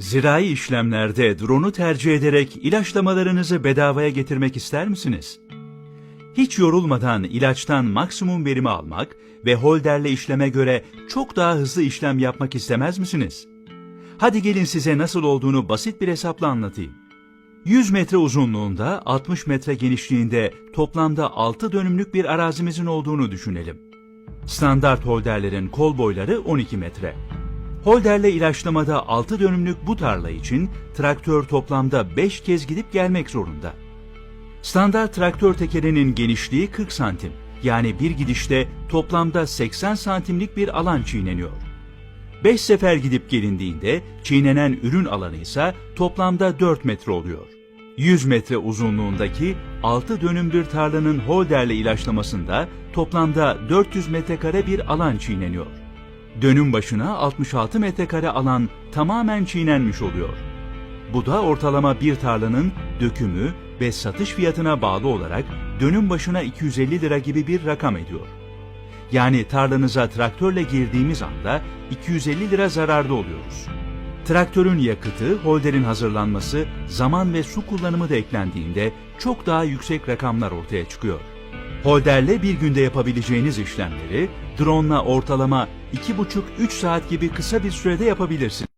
Zirai işlemlerde drone'u tercih ederek ilaçlamalarınızı bedavaya getirmek ister misiniz? Hiç yorulmadan ilaçtan maksimum verimi almak ve holderle işleme göre çok daha hızlı işlem yapmak istemez misiniz? Hadi gelin size nasıl olduğunu basit bir hesapla anlatayım. 100 metre uzunluğunda 60 metre genişliğinde toplamda 6 dönümlük bir arazimizin olduğunu düşünelim. Standart holderlerin kol boyları 12 metre. Holderle ilaçlamada 6 dönümlük bu tarla için traktör toplamda 5 kez gidip gelmek zorunda. Standart traktör tekerinin genişliği 40 santim. Yani bir gidişte toplamda 80 santimlik bir alan çiğneniyor. 5 sefer gidip gelindiğinde çiğnenen ürün alanı ise toplamda 4 metre oluyor. 100 metre uzunluğundaki 6 dönüm bir tarlanın holderle ilaçlamasında toplamda 400 metrekare bir alan çiğneniyor. Dönüm başına 66 metrekare alan tamamen çiğnenmiş oluyor. Bu da ortalama bir tarlanın dökümü ve satış fiyatına bağlı olarak dönüm başına 250 lira gibi bir rakam ediyor. Yani tarlanıza traktörle girdiğimiz anda 250 lira zararda oluyoruz. Traktörün yakıtı, holderin hazırlanması, zaman ve su kullanımı da eklendiğinde çok daha yüksek rakamlar ortaya çıkıyor. Holderle bir günde yapabileceğiniz işlemleri drone'la ortalama 2,5-3 saat gibi kısa bir sürede yapabilirsiniz.